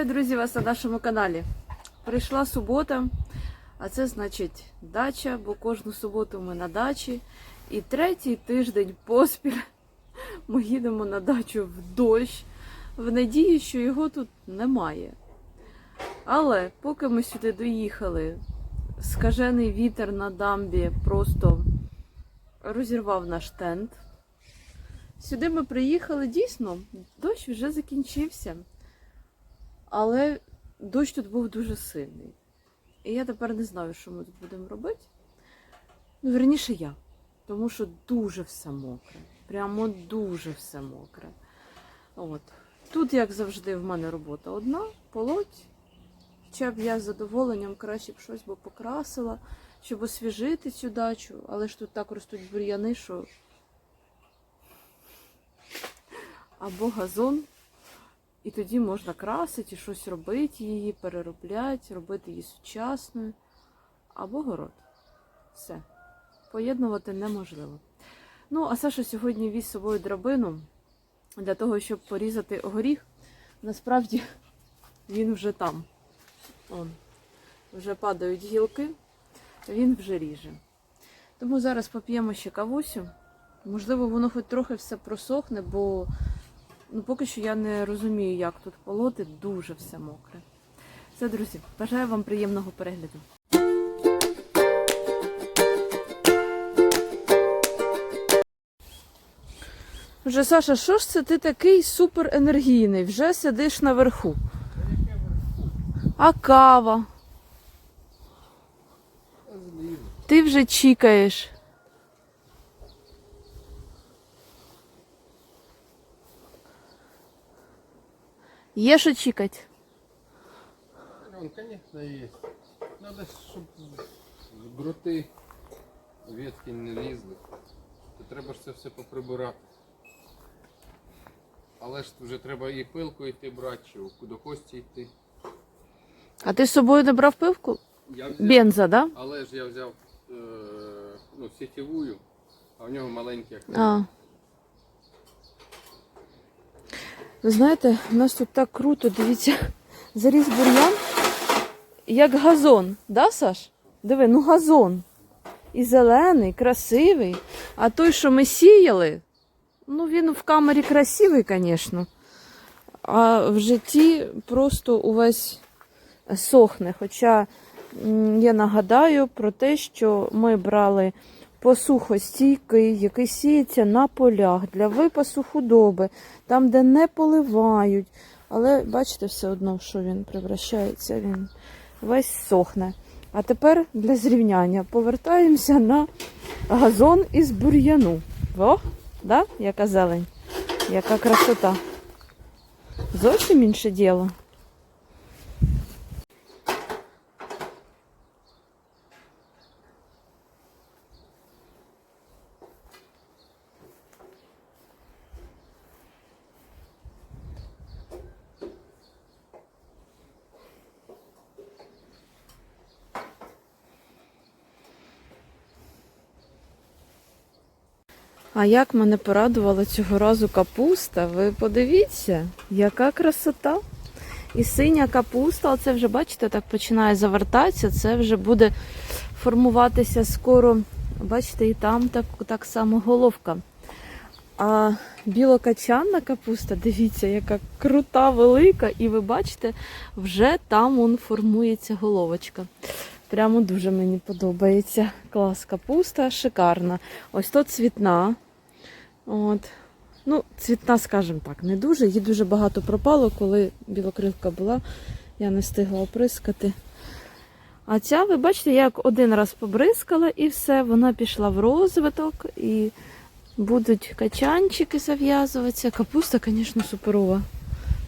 Вітаю, друзі, вас на нашому каналі. Прийшла субота, а це значить дача, бо кожну суботу ми на дачі. І третій тиждень поспіль ми їдемо на дачу в дощ, в надії, що його тут немає. Але поки ми сюди доїхали, скажений вітер на дамбі просто розірвав наш тент. Сюди ми приїхали дійсно, дощ вже закінчився. Але дощ тут був дуже сильний. І я тепер не знаю, що ми тут будемо робити. Ну, верніше я. Тому що дуже все мокре. Прямо дуже все мокре. От. Тут, як завжди, в мене робота одна, полоть. Хоча б я з задоволенням краще б щось би покрасила, щоб освіжити цю дачу, але ж тут так ростуть бур'яни, що або газон, і тоді можна красити, щось робити її, переробляти, робити її сучасною. Або город. Все. Поєднувати неможливо. Ну, а Саша сьогодні віз собою драбину для того, щоб порізати горіх. Насправді він вже там. Он. Вже падають гілки, він вже ріже. Тому зараз поп'ємо ще кавусю. Можливо, воно хоч трохи все просохне, бо Ну, поки що я не розумію, як тут полоти, дуже все мокре. Все, друзі, бажаю вам приємного перегляду. Вже Саша, що ж це ти такий суперенергійний? Вже сидиш наверху. А кава? Ти вже чікаєш. Є що чікати? Он, конечно, есть. Надо, щоб з гроти ветки не лізли. То треба ж це все поприбирати. Але ж вже треба і пилку йти брати, чи до кості йти. А ти з собою не брав пивку? Я взяв, Бенза, да? але ж я взяв е, ну, сітєвую, а в нього маленькі як А. Ви знаєте, у нас тут так круто, дивіться, заріс бур'ян, як газон, да, Саш? Диви, ну газон. І зелений, красивий. А той, що ми сіяли, ну він в камері красивий, звісно. А в житті просто увесь сохне. Хоча я нагадаю про те, що ми брали посухостійкий, який сіється на полях для випасу худоби, там, де не поливають. Але бачите, все одно, що він превращається, він весь сохне. А тепер для зрівняння повертаємося на газон із бур'яну. О, да? яка зелень, яка красота. Зовсім інше діло. А як мене порадувала цього разу капуста, ви подивіться, яка красота. І синя капуста, оце вже, бачите, так починає завертатися, це вже буде формуватися скоро. Бачите, і там так, так само головка. А білокачанна капуста, дивіться, яка крута, велика, і ви бачите, вже там он формується головочка. Прямо дуже мені подобається. Клас, капуста шикарна. Ось то цвітна. От. Ну, цвітна, скажімо так, не дуже. Її дуже багато пропало, коли білокрилка була. Я не встигла оприскати. А ця, ви бачите, я як один раз побризкала і все, вона пішла в розвиток і будуть качанчики зав'язуватися. Капуста, звісно, суперова.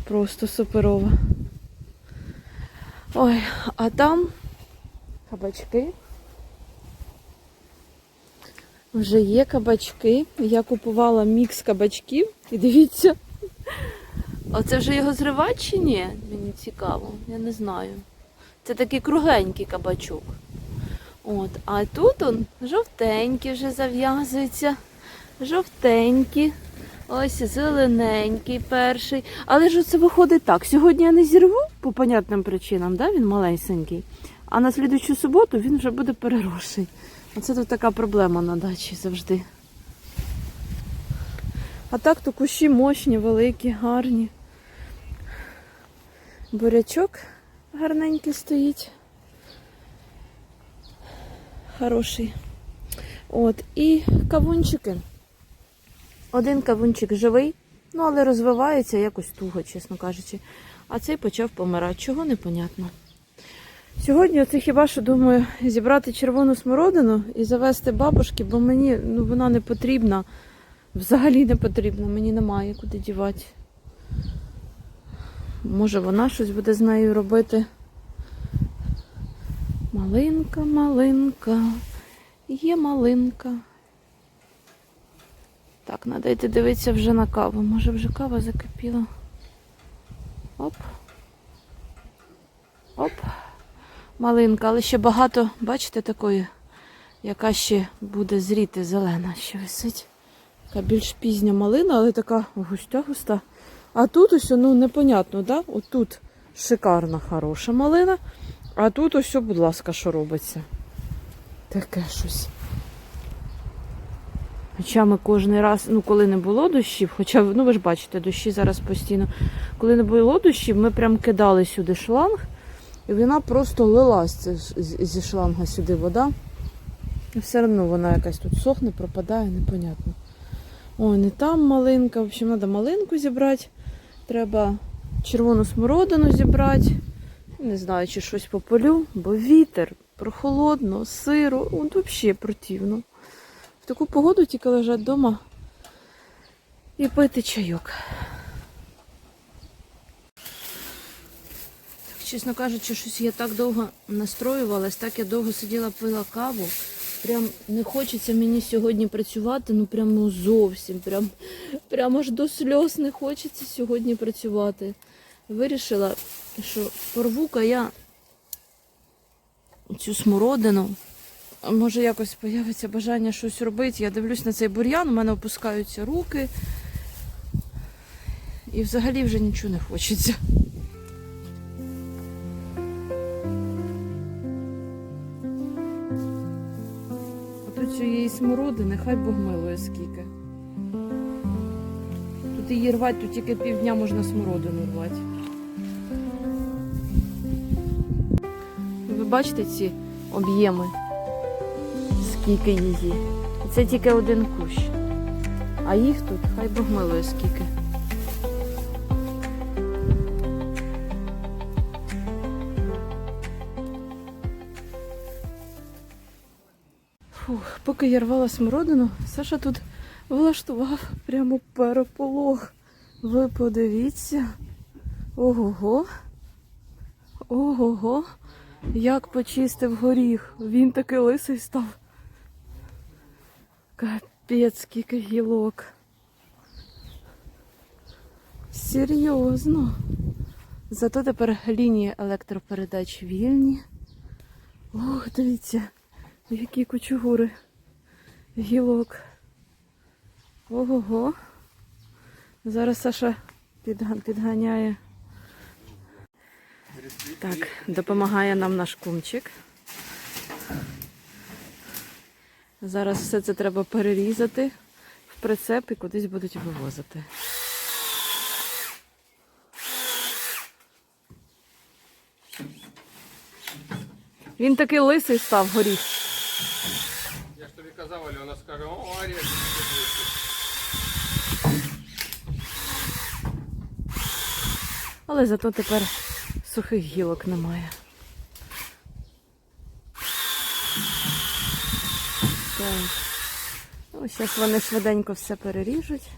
Просто суперова. Ой, а там кабачки. Вже є кабачки. Я купувала мікс кабачків. І дивіться. Оце вже його зривати чи ні? Мені цікаво, я не знаю. Це такий кругленький кабачок. От, а тут он жовтенький вже зав'язується. Жовтенький. Ось зелененький перший. Але ж це виходить так. Сьогодні я не зірву по понятним причинам, да? він малесенький. А на слідучу суботу він вже буде переросший. Оце тут така проблема на дачі завжди. А так то кущі мощні, великі, гарні. Бурячок гарненький стоїть. Хороший. От, і кавунчики. Один кавунчик живий, ну але розвивається якось туго, чесно кажучи. А цей почав помирати. Чого непонятно. Сьогодні оце хіба що думаю зібрати червону смородину і завести бабушки, бо мені ну, вона не потрібна. Взагалі не потрібна, мені немає куди дівати. Може вона щось буде з нею робити. Малинка, малинка, є малинка. Так, треба йти дивитися вже на каву. Може вже кава закипіла. Оп. Оп. Малинка, але ще багато, бачите, такої, яка ще буде зріти, зелена ще висить. Така більш пізня малина, але така густа-густа. А тут ось, ну, непонятно, да? От тут шикарна, хороша малина. А тут ось, будь ласка, що робиться. Таке щось. Хоча ми кожен раз, ну коли не було дощів, хоча, ну ви ж бачите, дощі зараз постійно. Коли не було дощів, ми прям кидали сюди шланг, і вона просто лилась зі шланга сюди вода. І все одно вона якась тут сохне, пропадає, непонятно. Ой, не там малинка. В общем, треба малинку зібрати. Треба червону смородину зібрати. Не знаю, чи щось пополю, бо вітер, прохолодно, сиро, от взагалі противно. В таку погоду тільки лежать вдома і пити чайок. Чесно кажучи, щось я так довго настроювалась, так я довго сиділа, пила каву. Прям не хочеться мені сьогодні працювати, ну прям ну зовсім. Прям, прям аж до сльоз не хочеться сьогодні працювати. Вирішила, що порву-ка я цю смородину. Може якось появиться бажання щось робити. Я дивлюсь на цей бур'ян, у мене опускаються руки. І взагалі вже нічого не хочеться. Смородини, хай Бог милує скільки. Тут її рвати, тут тільки півдня можна смородину рвати. Ви бачите ці об'єми? Скільки її. Це тільки один кущ. А їх тут хай Бог милує скільки. Фух, поки я рвала смородину, Саша тут влаштував прямо переполох. Ви подивіться. Ого-го. Ого-го. Як почистив горіх. Він такий лисий став. Капець, скільки гілок. Серйозно. Зато тепер лінії електропередач вільні. Ох, дивіться, які кучугури гілок. Ого-го. Зараз Саша підганяє. Так, допомагає нам наш кумчик. Зараз все це треба перерізати в прицеп і кудись будуть вивозити. Він такий лисий став горіх вона скаже, о, арія, Але зато тепер сухих гілок немає. Так. Ну, Зараз вони швиденько все переріжуть.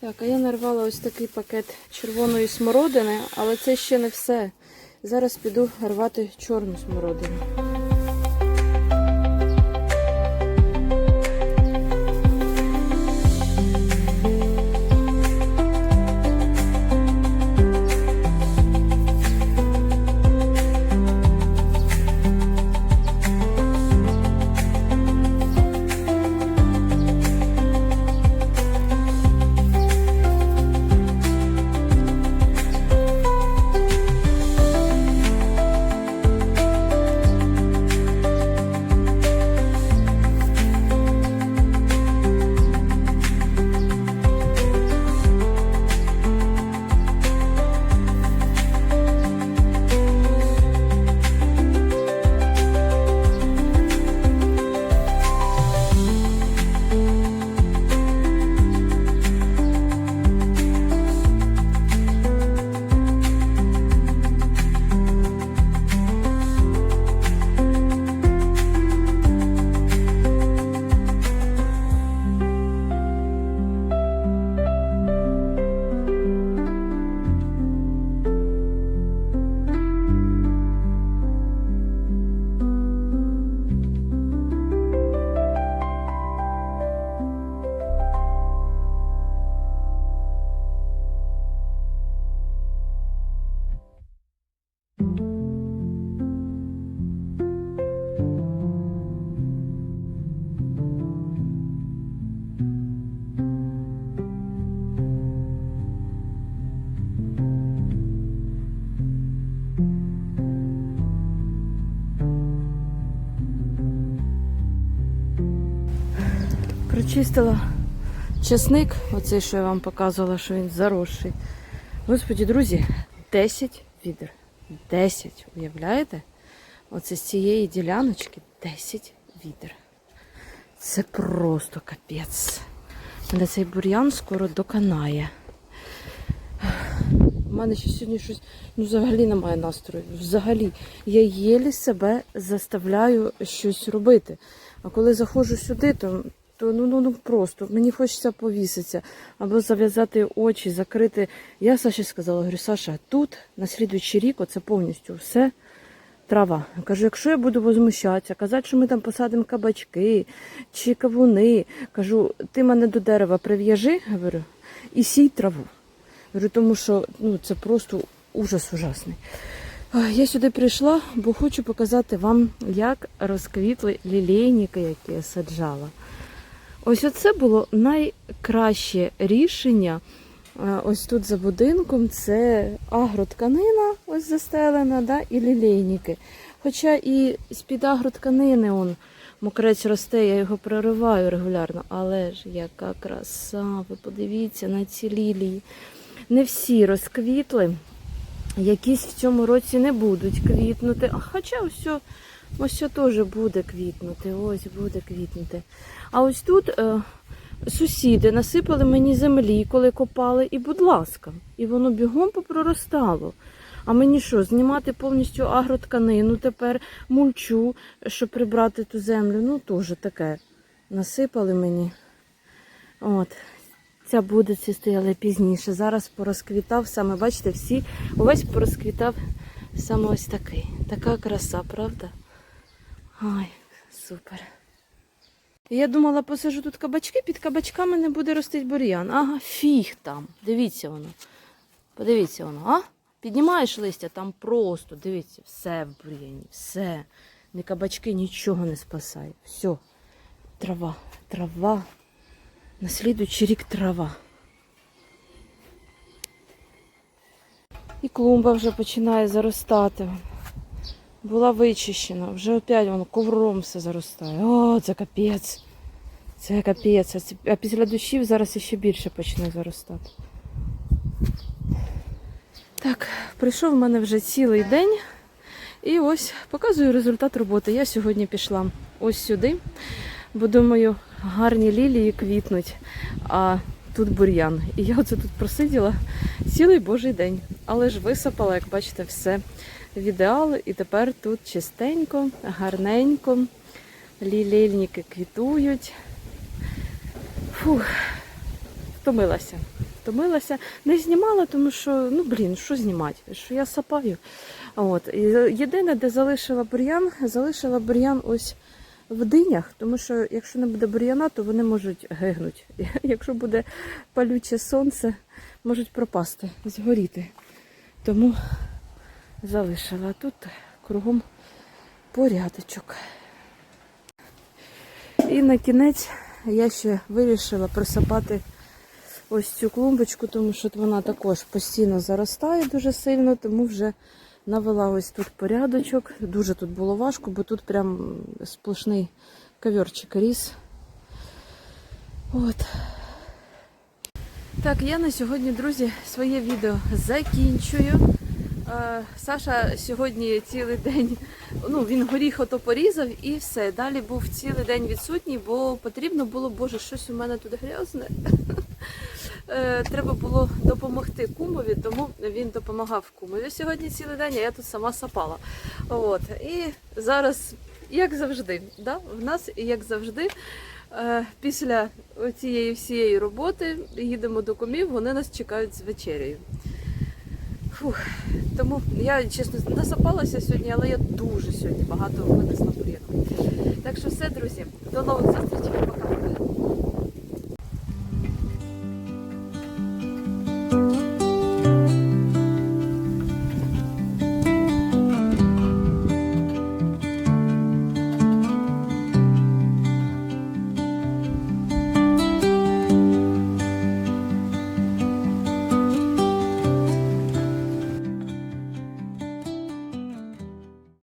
Так, а я нарвала ось такий пакет червоної смородини, але це ще не все. Зараз піду рвати чорну смородину. Прочистила чесник, оцей, що я вам показувала, що він заросший. Господі, друзі, 10 відер. 10, уявляєте? Оце з цієї діляночки 10 відер. Це просто капець. Мене цей бур'ян скоро доконає. У мене ще сьогодні щось ну, взагалі немає настрою. Взагалі, я єлі себе заставляю щось робити. А коли заходжу сюди, то, то ну, ну, ну просто мені хочеться повіситися або зав'язати очі, закрити. Я Саші сказала, говорю, Саша, тут на слідуючий рік оце повністю все трава. Я кажу, якщо я буду возмущатися, казати, що ми там посадимо кабачки чи кавуни, кажу, ти мене до дерева прив'яжи, говорю, і сій траву. Говорю, тому що ну, це просто ужас ужасний. Я сюди прийшла, бо хочу показати вам, як розквітли лілейники, які я саджала. Ось оце було найкраще рішення. Е, Ось тут за будинком це агротканина, ось застелена, да, і лілейники. Хоча і з-під агротканини он, мокрець росте, я його прориваю регулярно. Але ж яка краса, ви подивіться на ці лілії. Не всі розквітли, якісь в цьому році не будуть квітнути. Хоча ось, ось о теж буде квітнути, ось буде квітнути. А ось тут е, сусіди насипали мені землі, коли копали, і будь ласка, і воно бігом попроростало. А мені що, знімати повністю агротканину тепер, мульчу, щоб прибрати ту землю? Ну, теж таке. Насипали мені. От. Ця буде ці стояли пізніше. Зараз порозквітав саме, бачите, всі, увесь порозквітав саме ось такий. Така краса, правда? Ой, супер. Я думала, посажу тут кабачки, під кабачками не буде рости бур'ян. Ага, фіг там. Дивіться воно. Подивіться воно, а? Піднімаєш листя, там просто, дивіться, все в бур'яні, все. Ні кабачки нічого не спасає. Все. Трава, трава. На слідуючий рік трава. І клумба вже починає заростати. Була вичищена, вже опять воно ковром все заростає. О, це капець. Це капець. А після дощів зараз ще більше почне заростати. Так, прийшов в мене вже цілий день. І ось показую результат роботи. Я сьогодні пішла ось сюди, бо думаю, гарні лілії квітнуть. А тут бур'ян. І я оце тут просиділа цілий божий день. Але ж висипала, як бачите, все в ідеал. І тепер тут чистенько, гарненько. Лілельники квітують. Фух, втомилася. Втомилася. Не знімала, тому що, ну блін, що знімати? Що я сапаю. От. Єдине, де залишила бур'ян, залишила бур'ян ось в динях, тому що якщо не буде бур'яна, то вони можуть гигнути. Якщо буде палюче сонце, можуть пропасти, згоріти. Тому залишила. Тут кругом порядочок. І на кінець я ще вирішила присипати ось цю клумбочку, тому що вона також постійно заростає дуже сильно, тому вже навела ось тут порядочок. Дуже тут було важко, бо тут прям сплошний коверчик ріс. От. Так, я на сьогодні, друзі, своє відео закінчую. Е, Саша сьогодні цілий день, ну він горіх ото порізав і все. Далі був цілий день відсутній, бо потрібно було, боже, щось у мене тут грязне. Е, Треба було допомогти кумові, тому він допомагав кумові сьогодні цілий день, а я тут сама сапала. От. І зараз, як завжди, да? в нас, як завжди, е, після цієї всієї роботи їдемо до кумів, вони нас чекають з вечерею. Фух. Тому я чесно насапалася сьогодні, але я дуже сьогодні багато винесла бур'яну. Так що все, друзі, до нових зустрічей, пока.